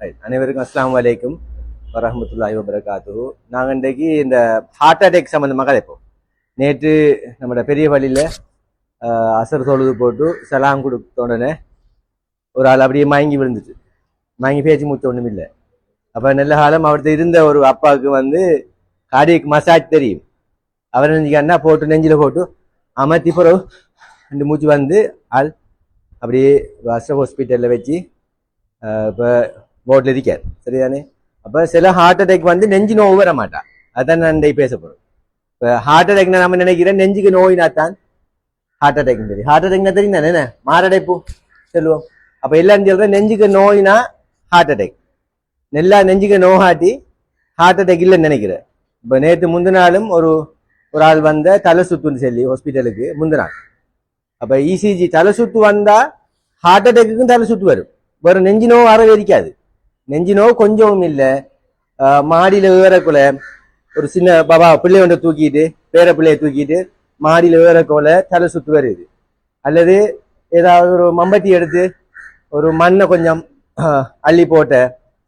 அனைவருக்கும் அஸ்லாம் வலைக்கும் வரமத்துல்லாஹி வபரகாத்து நாங்கள் இன்றைக்கு இந்த ஹார்ட் அட்டாக் சம்மந்தமாக கதைப்போம் நேற்று நம்மளோட பெரிய வழியில் அசர் தொழுது போட்டு சலாம் கொடுத்த உடனே ஒரு ஆள் அப்படியே மயங்கி விழுந்துச்சு மயங்கி பேச்சு மூத்த ஒன்றும் இல்லை. அப்போ நல்ல காலம் அவர்கிட்ட இருந்த ஒரு அப்பாவுக்கு வந்து கார்டியக் மசாஜ் தெரியும். அவர் நினைச்சுக்கன்னா போட்டு நெஞ்சில் போட்டு அமர்த்தி பிறகு ரெண்டு மூச்சு வந்து ஆள் அப்படியே அசர் ஹாஸ்பிட்டலில் வச்சு இப்போ போர்டில் இருக்கார் சரிதானே? அப்போ சில ஹார்ட் அட்டாக் வந்து நெஞ்சு நோவு வர மாட்டா. அதான் நான் இன்றைக்கு பேச போகிறோம் இப்போ ஹார்ட் அட்டாக் நம்ம நினைக்கிறேன் நெஞ்சுக்கு நோயினா தான் ஹார்ட் அட்டாக் தெரியும். ஹார்ட் அட்டாக்னா தெரியும் தானே? என்ன? மாரடைப்பு சொல்லுவோம். அப்போ எல்லாம் சொல்கிறேன் நெஞ்சுக்கு நோயினா ஹார்ட் அட்டாக் நெல்லா நெஞ்சுக்கு நோகாட்டி ஹார்ட் அட்டாக் இல்லைன்னு நினைக்கிறேன். இப்போ நேற்று முந்தின நாளும் ஒரு ஒரு ஆள் வந்த தலை சுத்துன்னு சொல்லி ஹாஸ்பிட்டலுக்கு முந்தினாள் அப்போ இசிஜி தலை சுத்து வந்தால் ஹார்ட் அட்டாக்குக்கும் தலை சுத்து வரும். வேறு நெஞ்சு நோவு வரவே இருக்காது நெஞ்சு நோவு கொஞ்சமும் இல்லை. மாடியில் ஏறக்குள்ள ஒரு சின்ன பாபா பிள்ளையோட தூக்கிட்டு பேர பிள்ளையை தூக்கிட்டு மாடியில் ஏறக்குள்ள தலை சுத்து வருது அல்லது ஏதாவது ஒரு மம்பட்டி எடுத்து ஒரு மண்ணை கொஞ்சம் அள்ளி போட்ட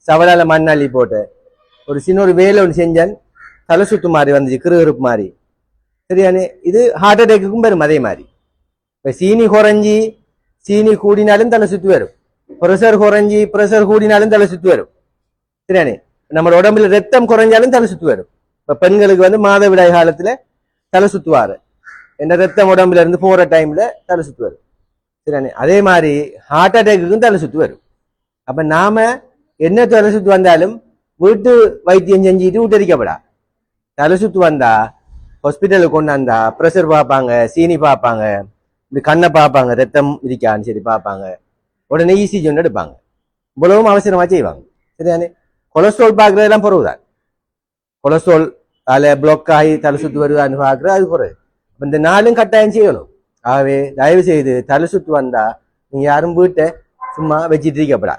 சவலால மண் அள்ளி போட்ட. ஒரு சின்ன ஒரு வேலை ஒன்று செஞ்சேன் தலை சுத்து மாதிரி வந்துச்சு கிருகிருப்பு மாதிரி சரியானே? இது ஹார்ட் அட்டாக்குக்கும் வரும் அதே மாதிரி. இப்போ சீனி குறைஞ்சி சீனி கூடினாலும் தலை சுத்து வரும் ப்ரெஷர் குறைஞ்சி ப்ரெஷர் கூடினாலும் தலை சுத்து வரும். சரியானே நம்ம உடம்புல ரத்தம் குறைஞ்சாலும் தலை சுத்து வரும். இப்போ பெண்களுக்கு வந்து மாதவிடாய் காலத்துல தலை சுத்துவாரு. என்ன ரத்தம் உடம்புல இருந்து போற டைம்ல தலை சுத்து வரும். சரியானே அதே மாதிரி ஹார்ட் அட்டாக்குக்கும் தலை சுத்து வரும். அப்ப நாம என்ன தலை சுத்து வந்தாலும் வீட்டு வைத்தியம் செஞ்சுட்டு விட்டரிக்கப்படா தலை சுத்து வந்தா ஹாஸ்பிட்டலுக்கு கொண்டாந்தா ப்ரெஷர் பார்ப்பாங்க சீனி பார்ப்பாங்க இப்படி கண்ணை பார்ப்பாங்க ரத்தம் இருக்கான்னு சரி பார்ப்பாங்க. உடனே இசிஜி ஒன்று எடுப்பாங்க. இவ்வளவும் அவசரமாக செய்வாங்க. சரியானே கொலஸ்ட்ரால் பார்க்குறதெல்லாம் பொறவுதான். கொலஸ்ட்ரால் அதில் பிளாக் ஆகி தலை சுத்து வருதான்னு பார்க்குறது அது குறை அப்போ இந்த நாளும் கட்டாயம் செய்யணும். ஆகவே தயவு செய்து தலை சுத்து வந்தால் நீங்கள் யாரும் வீட்டை சும்மா வச்சுட்டு இருக்கப்படா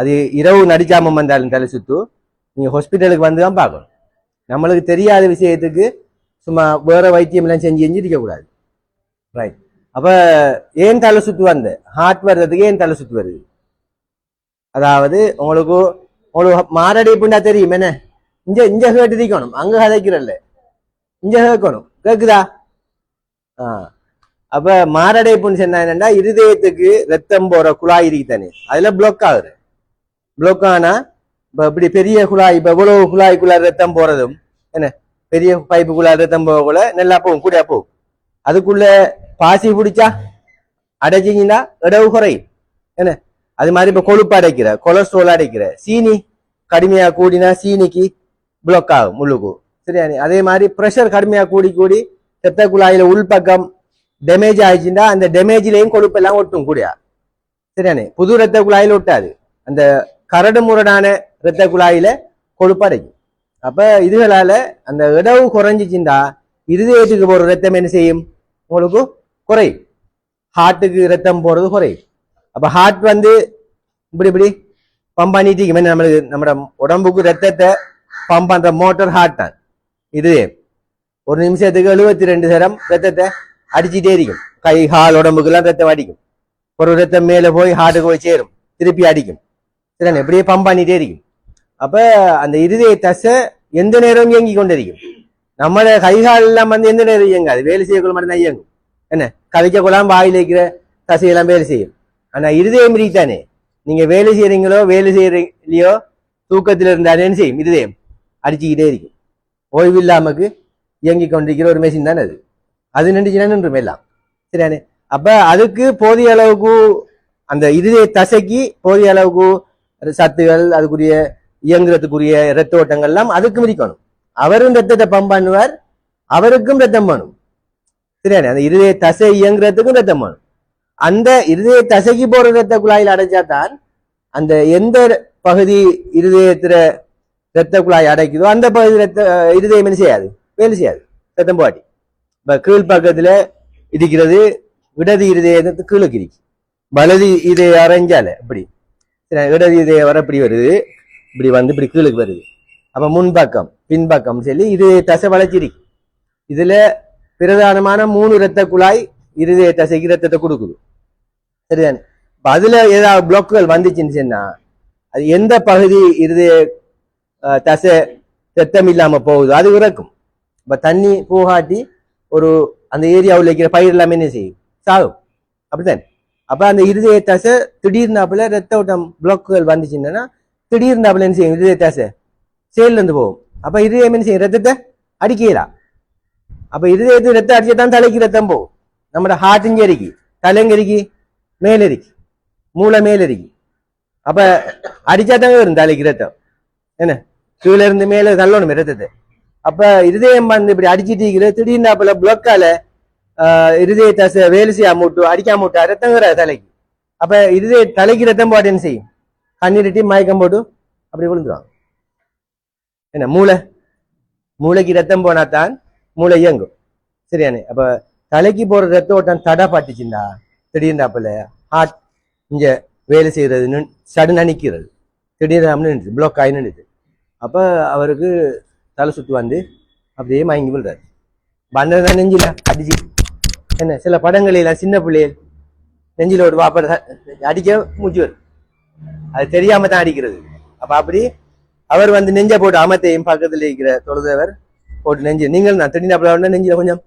அது இரவு நடிக்காம வந்தாலும் தலை சுத்து நீங்கள் ஹாஸ்பிட்டலுக்கு வந்து தான் பார்க்கணும். நம்மளுக்கு தெரியாத விஷயத்துக்கு சும்மா வேறு வைத்தியம்லாம் செஞ்சு செஞ்சு இருக்கக்கூடாது ரைட் அப்ப ஏன் தலை சுத்து வந்த? ஹார்ட் வர்றதுக்கு ஏன் தலை சுத்து வருது? அதாவது உங்களுக்கு உங்களுக்கு மாரடைப்புண்டா தெரியும் என்ன? இங்க இங்க கேட்டு இருக்கணும் அங்க கதைக்கிறல்ல. இங்க கேட்கணும். கேக்குதா? ஆ. அப்ப மாரடைப்புன்னு சொன்னா என்னன்னா இருதயத்துக்கு ரத்தம் போற குழாய் இருக்கு தானே அதுல பிளாக் ஆகுது. பிளாக் ஆனா இப்ப இப்படி பெரிய குழாய் இப்ப இவ்வளவு குழாய்க்குள்ள ரத்தம் போறதும் என்ன? பெரிய பைப்புக்குள்ள ரத்தம் போகக்குள்ள நல்லா போகும் கூட போகும்? அதுக்குள்ள பாசி பிடிச்சா அடைச்சிங்கன்னா இடவு குறையும் என்ன? அது மாதிரி இப்ப கொழுப்பு அடைக்கிற கொலஸ்ட்ரால் அடைக்கிற சீனி கடுமையா கூடினா சீனிக்கு பிளாக் ஆகும் முள்ளுக்கு சரியானே அதே மாதிரி ப்ரெஷர் கடுமையா கூடி கூடி செத்த குழாயில உள்பக்கம் டேமேஜ் ஆயிடுச்சுன்னா அந்த டேமேஜ்லயும் கொழுப்பு எல்லாம் ஒட்டும் கூடியா? சரியானே புது ரத்த குழாயில ஒட்டாது. அந்த கரடு முரடான ரத்த குழாயில கொழுப்பு அடைக்கும். அப்ப இதுகளால அந்த இடவு குறைஞ்சிச்சுண்டா இருதயத்துக்கு போற ரத்தம் என்ன செய்யும்? உங்களுக்கு குறை. ஹார்ட்டுக்கு ரத்தம் போகிறது குறை. அப்போ ஹார்ட் வந்து இப்படி இப்படி பம்ப் பண்ணிட்டு இருக்கும். நம்மளுக்கு நம்ம உடம்புக்கு ரத்தத்தை பம்ப் பண்ணுற மோட்டர் ஹார்ட் தான். இது ஒரு நிமிஷத்துக்கு எழுபத்தி ரெண்டு சரம் ரத்தத்தை அடிச்சுட்டே இருக்கும். கை கால் உடம்புக்கெல்லாம் ரத்தம் அடிக்கும். ஒரு ரத்தம் மேலே போய் ஹார்ட்டுக்கு போய் சேரும். திருப்பி அடிக்கும். சரிண்ணே இப்படியே பம்ப் பண்ணிட்டே இருக்கும். அப்போ அந்த இருதய தசை எந்த நேரம் இயங்கி கொண்டிருக்கும். நம்மள கை கால் எல்லாம் வந்து எந்த நேரம் இயங்காது? வேலை செய்யக்குள்ள மட்டும் தான் இயங்கும். என்ன? கதைக்க கொள்ளாம வாயில் வைக்கிற தசையெல்லாம் வேலை செய்யும். ஆனா இருதயம் தானே நீங்க வேலை செய்யறீங்களோ வேலை செய்யறீங்களோ தூக்கத்தில் இருந்தாலே என்ன செய்யும்? இருதயம் அடிச்சுக்கிட்டே இருக்கும். ஓய்வு இல்லாமக்கு இயங்கி கொண்டிருக்கிற ஒரு மெஷின் தானே அது. அது நின்றுச்சுன்னா நின்றும் எல்லாம். சரியானே அப்ப அதுக்கு போதிய அளவுக்கு அந்த இருதய தசைக்கு போதிய அளவுக்கு சத்துகள் அதுக்குரிய இயங்குறதுக்குரிய இரத்த ஓட்டங்கள்லாம் எல்லாம் மிதிக்கணும். அவரும் ரத்தத்தை பம்ப் பண்ணுவார். அவருக்கும் ரத்தம் வேணும். சரியானே அந்த இருதய தசை இயங்குறதுக்கும் ரத்தம் வேணும். அந்த இருதய தசைக்கு போற ரத்த குழாயில் அடைச்சா தான் அந்த எந்த பகுதி இருதயத்துல ரத்த குழாய் அடைக்குதோ அந்த பகுதி ரத்த இருதயம் என்ன செய்யாது? வேலை செய்யாது. ரத்தம் பாட்டி இப்போ கீழ் பக்கத்துல இருக்கிறது இடது இருதயத்து கீழுக்கு இருக்கு வலது இதை அரைஞ்சால இப்படி இடது இதய வர இப்படி வருது. இப்படி வந்து இப்படி கீழுக்கு வருது. அப்ப முன்பக்கம் பின்பக்கம் சொல்லி இது தசை வளர்ச்சிரி இதுல பிரதானமான மூணு இரத்த குழாய் இருதய தசைக்கு ரத்தத்தை கொடுக்குது. சரிதானே? இப்போ அதுல ஏதாவது பிளாக்குகள் வந்துச்சுன்னு சொன்னா அது எந்த பகுதி இருதய தசை ரத்தம் இல்லாம போகுதோ அது இறக்கும். இப்ப தண்ணி போகாட்டி ஒரு அந்த ஏரியாவில் இருக்கிற பயிர் எல்லாமே என்ன செய்யும்? சாகும். அப்படித்தானே? அப்ப அந்த இருதய தசை திடீர்னாப்புல ரத்த ஓட்டம் பிளாக்குகள் வந்துச்சுன்னா திடீர்னாப்புல என்ன செய்யும்? இருதய தசை செயல்ல இருந்து போகும். அப்ப இருதயம் என்ன செய்யும்? ரத்தத்தை அடிக்கலாம் அப்போ இருதயத்து ரத்தம் அடிச்சதான் தலைக்கு ரத்தம் போகும். நம்ம ஹார்ட் இங்கே இருக்கு. தலைங்கரிக்கு மேல இருக்கு. மூளை மேல இருக்கு. அடிச்சா தாங்க வரும் தலைக்கு ரத்தம். என்ன? கீழ இருந்து மேலே தள்ளணும் ரத்தத்தை. அப்போ இருதயம் வந்து இப்படி அடிச்சுட்டு இருக்கிற திடீர்னு அப்பல பிளக்கால இருதய தசை வேலை செய்யாம மூட்டு அடிக்காம மூட்டா ரத்தங்கிற தலைக்கு. அப்போ இருதய தலைக்கு ரத்தம் போட்டு என்ன செய்யும்? கண்ணீர் மயக்கம் போட்டு அப்படி விழுந்துருவாங்க. என்ன மூளை? மூளைக்கு ரத்தம் போனா தான் மூளை இயங்கும். சரியானே? அப்ப தலைக்கு போற ரத்த ஓட்டம் தடை பாட்டுச்சுண்டா திடீர்னாப்புல ஹார்ட் இங்க வேலை செய்யறது நின்- சடுனா நிக்கிறது. திடீர்னு நின்றுது பிளாக் ஆகி நின்றுது. அப்ப அவருக்கு தலை சுத்து வந்து அப்படியே மயங்கி விழுறாரு. தான் நெஞ்சில அடிச்சு. என்ன சில படங்களில சின்ன பிள்ளைகள் நெஞ்சில ஒரு வாப்பட அடிக்க மூச்சு வரும். அது தெரியாம தான் அடிக்கிறது. அப்ப அப்படி அவர் வந்து நெஞ்ச போட்டு அமத்தையும் பக்கத்தில் இருக்கிற தொழுதவர் போட்டு நெஞ்சு. நீங்கள் நான் திடீர்னு அப்படி நெஞ்சில கொஞ்சம்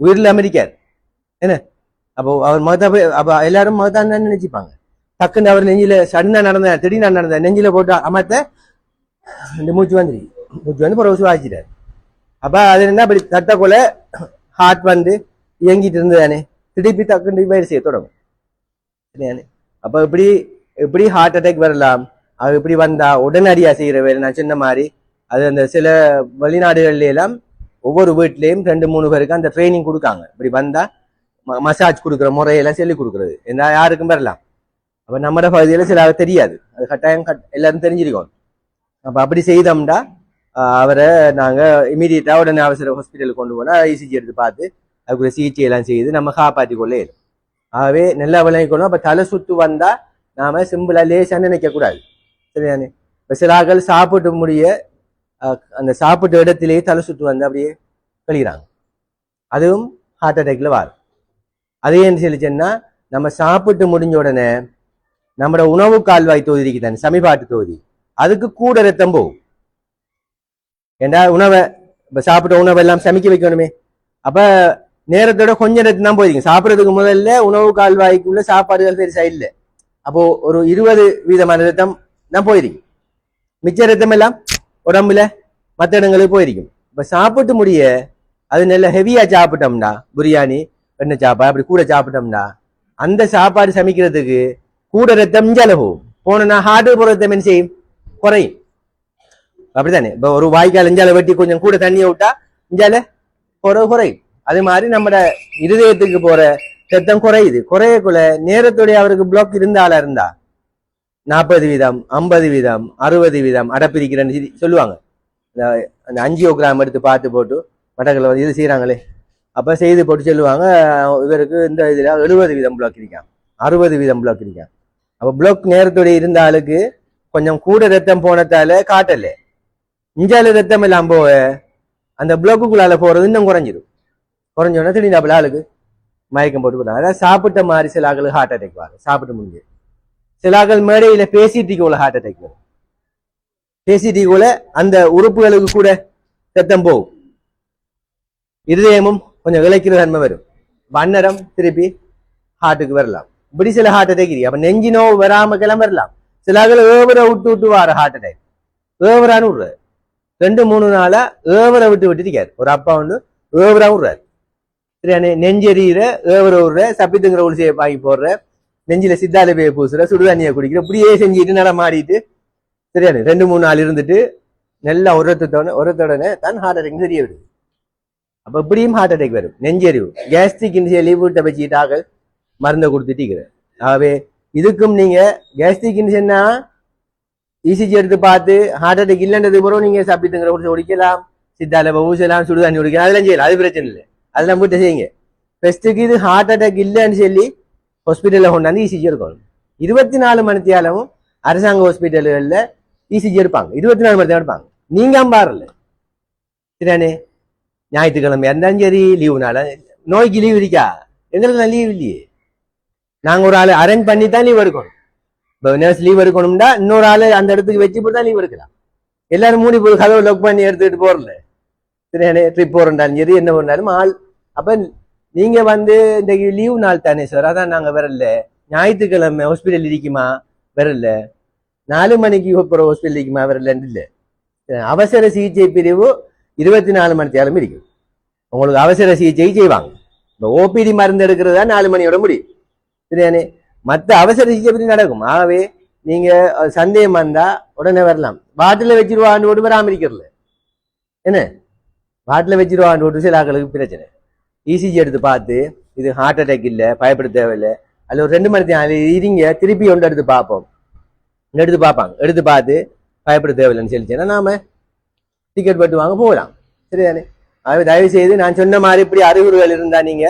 உயிரில் அமெரிக்கார். என்ன? அப்போ அவர் மகத்தா போய் அப்போ எல்லாரும் மகத்தான் நினைச்சுப்பாங்க. டக்குன்னு அவர் நெஞ்சில சடனா நடந்த திடீர்னு நடந்த நெஞ்சில போட்டு அமத்த இந்த மூச்சு வந்துரு மூச்சு வந்து பிறகு சுவாச்சிட்டார் அப்ப அது என்ன அப்படி தட்ட ஹார்ட் வந்து இயங்கிட்டு இருந்ததானே? திருப்பி டக்குன்னு வயிறு செய்ய தொடங்கும். சரியானே அப்ப இப்படி எப்படி ஹார்ட் அட்டாக் வரலாம்? அவ இப்படி வந்தா உடனடியாக செய்கிற வேலை நான் சொன்ன மாதிரி. அது அந்த சில வெளிநாடுகள்லாம் ஒவ்வொரு வீட்லேயும் ரெண்டு மூணு பேருக்கு அந்த ட்ரைனிங் கொடுக்காங்க. இப்படி வந்தா மசாஜ் கொடுக்குற முறையெல்லாம் சொல்லி கொடுக்குறது. என்ன யாருக்கும் வரலாம். அப்ப நம்மளோட பகுதியில் சில தெரியாது. அது கட்டாயம் கட்- எல்லாரும் தெரிஞ்சிருக்கோம். அப்ப அப்படி செய்தோம்னா அவரை நாங்க இமீடியட்டாக உடனே அவசர ஹாஸ்பிட்டலுக்கு கொண்டு போனால் இசிஜி எடுத்து பார்த்து அதுக்குள்ள சிகிச்சை எல்லாம் செய்து நம்ம காப்பாற்றி கொள்ள இயலும். ஆகவே நல்லா விளங்கிக்கணும். அப்ப தலை சுத்து வந்தா நாம சிம்பிளா லேசாக நினைக்கக்கூடாது சரியானே இப்ப சில ஆட்கள் சாப்பிட்டு முடிய அந்த சாப்பிட்ட இடத்திலேயே தலை சுட்டு வந்து அப்படியே கழிகிறாங்க அதுவும் ஹார்ட் அட்டாக்ல வரும். அது ஏன்னு சொல்லிச்சேன்னா நம்ம சாப்பிட்டு முடிஞ்ச உடனே நம்மட உணவு கால்வாய் தொகுதி இருக்குதானே சமிபாட்டு தொகுதி. அதுக்கு கூட ரத்தம் போகும். ஏண்டா உணவை இப்போ சாப்பிட்ட உணவை எல்லாம் சமைக்க வைக்கணுமே. அப்ப நேரத்தோட கொஞ்சம் ரத்தம் தான் போயிருக்கும் சாப்பிட்றதுக்கு முதல்ல உணவு கால்வாய்க்குள்ள சாப்பாடுகள் பெருசாக இல்லை. அப்போ ஒரு இருபது வீதமான ரத்தம் நான் போயிருக்கும் மிச்ச ரத்தம் எல்லாம் உடம்புல மற்ற இடங்களுக்கு போயிருக்கும் இப்போ சாப்பிட்டு முடிய அது நல்ல ஹெவியாக சாப்பிட்டோம்னா பிரியாணி எண்ணெய் சாப்பாடு அப்படி கூட சாப்பிட்டோம்னா அந்த சாப்பாடு சமைக்கிறதுக்கு கூட ரத்தம் இஞ்சால போகும் போனா ஹார்ட் போற ரத்தம் என்ன செய்யும் குறையும் அப்படித்தானே இப்போ ஒரு வாய்க்கால் இஞ்சால வெட்டி கொஞ்சம் கூட தண்ணியை விட்டா இஞ்சால குறை குறையும் அது மாதிரி நம்ம இருதயத்துக்கு போற ரத்தம் குறையுது குறையக்குள்ள நேரத்துடைய அவருக்கு பிளாக் இருந்த இருந்தா நாற்பது வீதம் ஐம்பது வீதம் அறுபது வீதம் அடப்பிரிக்கிறேன்னு சொல்லி சொல்லுவாங்க. இந்த- அந்த அஞ்சியோகிராம் எடுத்து பார்த்து போட்டு மட்டக்களை வந்து இது செய்கிறாங்களே அப்போ செய்து போட்டு சொல்லுவாங்க இவருக்கு இந்த இதில் எழுபது வீதம் பிளாக் இருக்கான் அறுபது வீதம் பிளாக் இருக்கான் அப்போ பிளாக் நேரத்தோட இருந்த ஆளுக்கு கொஞ்சம் கூட ரத்தம் போனதால காட்டல. இஞ்சால ரத்தம் இல்லாம போக அந்த பிளாக்குக்குள்ளால போறது இன்னும் குறைஞ்சிடும் குறைஞ்சோடனே திடீர்னு அப்படி ஆளுக்கு மயக்கம் போட்டு போடுறாங்க அதாவது சாப்பிட்ட மாதிரி சில ஆளுக்கு ஹார்ட் அட்டாக் வாங்க. சாப்பிட்டு முடிஞ்சு சிலாக்கள் மேடையில பேசிட்டு உள்ள ஹார்ட் அட்டாக் வரும் பேசிட்டு அந்த உறுப்புகளுக்கு கூட சத்தம் போகும். இருதயமும் கொஞ்சம் விளைக்கிற தன்மை வரும். வண்ணரம் திருப்பி ஹார்ட்டுக்கு வரலாம். இப்படி சில ஹார்ட் அட்டாக் இருக்கு. அப்ப நெஞ்சு நோவு வராம கிளம்ப வரலாம் சில ஏவரை விட்டு விட்டு வர ஹார்ட் அட்டாக் ஏவரான்னு விடுறாரு ரெண்டு மூணு நாளா ஏவரை விட்டு விட்டுருக்காரு ஒரு அப்பா ஒன்று ஏவரா விடுறாரு சரியானே நெஞ்செறியிற ஏவரை விடுற சப்பித்துங்கிற உளிசையை வாங்கி போடுற நெஞ்சில சித்தால போய் பூசுற சுடுதண்ணியை குடிக்கிற இப்படியே செஞ்சுட்டு நடமாடிட்டு சரியானே? ரெண்டு மூணு நாள் இருந்துட்டு நல்லா உரத்தோட உரத்தோடனே தான் ஹார்ட் அட்டாக் தெரிய வருது. அப்ப இப்படியும் ஹார்ட் அட்டாக் வரும். நெஞ்செறிவு கேஸ்ட்ரிக் சொல்லி வீட்டை வச்சுக்கிட்டாக மருந்தை கொடுத்துட்டு ஆகவே இதுக்கும் நீங்க கேஸ்ட்ரிக் இன்சியன்னா இசிஜி எடுத்து பார்த்து ஹார்ட் அட்டாக் இல்லைன்றது பிறகு நீங்க சாப்பிட்டுங்கிற குடிச்சு குடிக்கலாம். சித்தால ஊசலாம் சுடுதண்ணி குடிக்கலாம். அதெல்லாம் செய்யலாம். அது பிரச்சனை இல்லை. அதெல்லாம் போட்டு செய்யுங்க. ஃபஸ்ட்டுக்கு இது ஹார்ட் அட்டாக் இல்லைன்னு சொல்லி ஹாஸ்பிட்டலில் கொண்டாந்து இசிஜி எடுக்கணும். இருபத்தி நாலு மணித்தியாலும் அரசாங்க ஹாஸ்பிட்டல்களில் இசிஜி எடுப்பாங்க. இருபத்தி நாலு மணி எடுப்பாங்க. நீங்க பாருல சரியானே ஞாயிற்றுக்கிழமை இருந்தாலும் சரி லீவுனால நோய்க்கு லீவ் இருக்கா? எங்களுக்கு லீவ் இல்லையே. நாங்க ஒரு ஆள் அரேஞ்ச் பண்ணி தான் லீவ் எடுக்கணும். இப்போ நர்ஸ் லீவ் எடுக்கணும்னா இன்னொரு ஆள் அந்த இடத்துக்கு வச்சு போட்டு தான் லீவ் எடுக்கலாம். எல்லாரும் மூடி போய் கதவை லொக் பண்ணி எடுத்துக்கிட்டு போறல. சரியானே ட்ரிப் போறோம்டாலும் சரி என்ன பண்ணாலும் ஆள். அப்போ நீங்க வந்து இந்த லீவ் நாள் தானே சார் அதான் நாங்க வரல. ஞாயிற்றுக்கிழமை ஹாஸ்பிட்டல் இருக்குமா? வரல. நாலு மணிக்கு அப்புறம் ஹாஸ்பிட்டல் இருக்குமா? வரலன்னு இல்லை. அவசர சிகிச்சை பிரிவு இருபத்தி நாலு மணி நேரம் இருக்கும். உங்களுக்கு அவசர சிகிச்சை செய்வாங்க. இப்போ ஓபிடி மருந்து எடுக்கிறது தான் நாலு மணியோட முடியும். சரியானே மற்ற அவசர சிகிச்சை பிரிவு நடக்கும். ஆகவே நீங்க சந்தேகம் வந்தா உடனே வரலாம். வாட்டில் வச்சிருவான்னு போட்டு வராம இருக்கிறல என்ன? வாட்டில் வச்சிருவான்னு போட்டு சில ஆக்களுக்கு பிரச்சனை. இசிஜி எடுத்து பார்த்து இது ஹார்ட் அட்டாக் இல்லை பயப்பட தேவையில்லை. அதில் ஒரு ரெண்டு மணி நேரம் இருங்க திருப்பி ஒன்று எடுத்து பார்ப்போம். எடுத்து பார்ப்பாங்க. எடுத்து பார்த்து பயப்பட தேவையில்லைன்னு சொல்லிச்சேன்னா நாம டிக்கெட் போட்டு வாங்க போகலாம். சரிதானே? ஆகவே தயவு செய்து நான் சொன்ன மாதிரி இப்படி அறிகுறிகள் இருந்தா நீங்க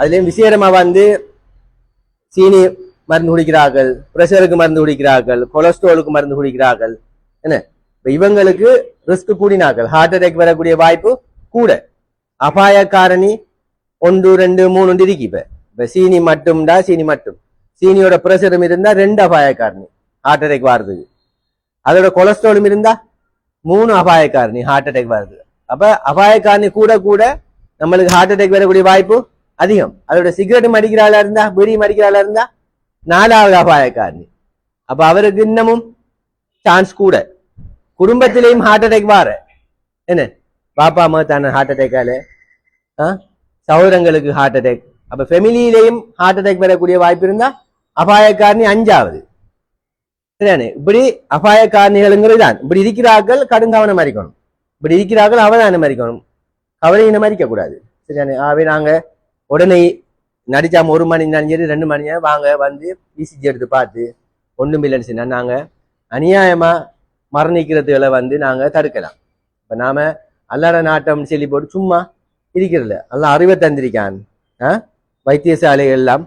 அதுலேயும் அதுலயும் வந்து சீனி மருந்து குடிக்கிறார்கள் ப்ரெஷருக்கு மருந்து குடிக்கிறார்கள் கொலஸ்ட்ராலுக்கு மருந்து குடிக்கிறார்கள். என்ன? இப்போ இவங்களுக்கு ரிஸ்க் கூடினார்கள். ஹார்ட் அட்டாக் வரக்கூடிய வாய்ப்பு கூட. அபாயக்காரணி ஒன்று ரெண்டு மூணு இருக்கு இப்ப. இப்ப சீனி மட்டும்டா சீனி மட்டும். சீனியோட ப்ரெஷரும் இருந்தா ரெண்டு அபாயக்காரணி ஹார்ட் அட்டாக் வர்றதுக்கு. அதோட கொலஸ்ட்ராலும் இருந்தா மூணு அபாயக்காரணி ஹார்ட் அட்டாக் வருது அப்ப அபாயக்காரணி கூட கூட நம்மளுக்கு ஹார்ட் அட்டாக் வரக்கூடிய வாய்ப்பு அதிகம். அதோட சிகரெட் மடிக்கிறாளா இருந்தா பீடி மடிக்கிறாளா இருந்தா நாலாவது அபாயக்காரணி. அப்ப அவருக்கு இன்னமும் சான்ஸ் கூட. குடும்பத்திலையும் ஹார்ட் அட்டாக் வார. என்ன? பாப்பா அம்மா தானே ஹார்ட் அட்டாக்கால சௌரங்களுக்கு ஹார்ட் அட்டாக் அப்ப ஃபெமிலியிலையும் ஹார்ட் அட்டாக் வரக்கூடிய வாய்ப்பு இருந்தா அபாய காரணி அஞ்சாவது. சரியானே இப்படி அபாய தான் இப்படி இருக்கிறார்கள் கடுங்கவனம் மறிக்கணும் இப்படி இருக்கிறார்கள் அவதானம் மறிக்கணும் கவலையின மறிக்க கூடாது சரியானே ஆகவே நாங்க உடனே நடிச்சாம ஒரு மணி நேரம் சரி ரெண்டு மணி நேரம் வாங்க வந்து இசிஜி எடுத்து பார்த்து ஒண்ணும் இல்லைன்னு சொன்னா நாங்க அநியாயமா மரணிக்கிறதுகளை வந்து நாங்க தடுக்கலாம். இப்ப நாம அல்லாட நாட்டம் சொல்லி போட்டு சும்மா இருக்கிறதில்ல நல்லா அறிவை தந்திருக்கான். ஆ? வைத்தியசாலைகள் எல்லாம்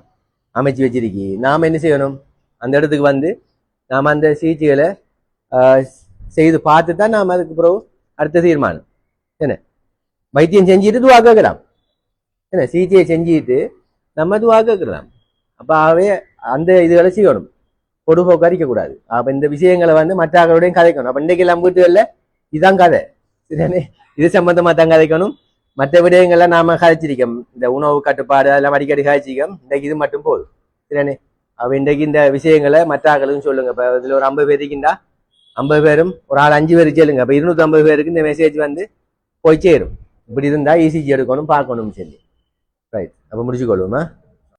அமைச்சு வச்சிருக்கி. நாம் என்ன செய்யணும்? அந்த இடத்துக்கு வந்து நாம அந்த சிகிச்சைகளை ஆஹ், செய்து பார்த்து தான் நாம அதுக்கு பிறகு அடுத்த தீர்மானம். என்ன? வைத்தியம் செஞ்சுட்டு துவா கேட்கலாம். என்ன? சிகிச்சையை செஞ்சுட்டு நம்ம துவா கேட்கலாம். அப்போ ஆகவே அந்த இதுகளை செய்யணும். பொடுபோக்கு அறிக்கக்கூடாது அப்போ இந்த விஷயங்களை வந்து மற்றவர்களோடையும் கதைக்கணும். அப்போ இன்றைக்கு எல்லாம் வீட்டுகள்ல இதுதான் கதை. சரியானே இது சம்பந்தமா தான் கதைக்கணும்? மற்ற விடயங்கள்லாம் நாம கதைச்சிருக்கோம் இந்த உணவு கட்டுப்பாடு அதெல்லாம் அடிக்கடி கதைச்சிருக்கோம் இன்றைக்கு இது மட்டும் போதும். சரிதானே? அப்ப இன்றைக்கு இந்த விஷயங்களை மற்ற ஆக்களுக்கும் சொல்லுங்க. இப்போ இதில் ஒரு ஐம்பது பேர் இருக்கின்றா? ஐம்பது பேரும் ஒரு ஆள் அஞ்சு பேர் சொல்லுங்க. அப்போ இருநூத்தி ஐம்பது பேருக்கு இந்த மெசேஜ் வந்து போய் சேரும். இப்படி இருந்தால் இசிஜி எடுக்கணும் பார்க்கணும்னு சொல்லி. ரைட் அப்போ முடிச்சுக்கொள்வோமா?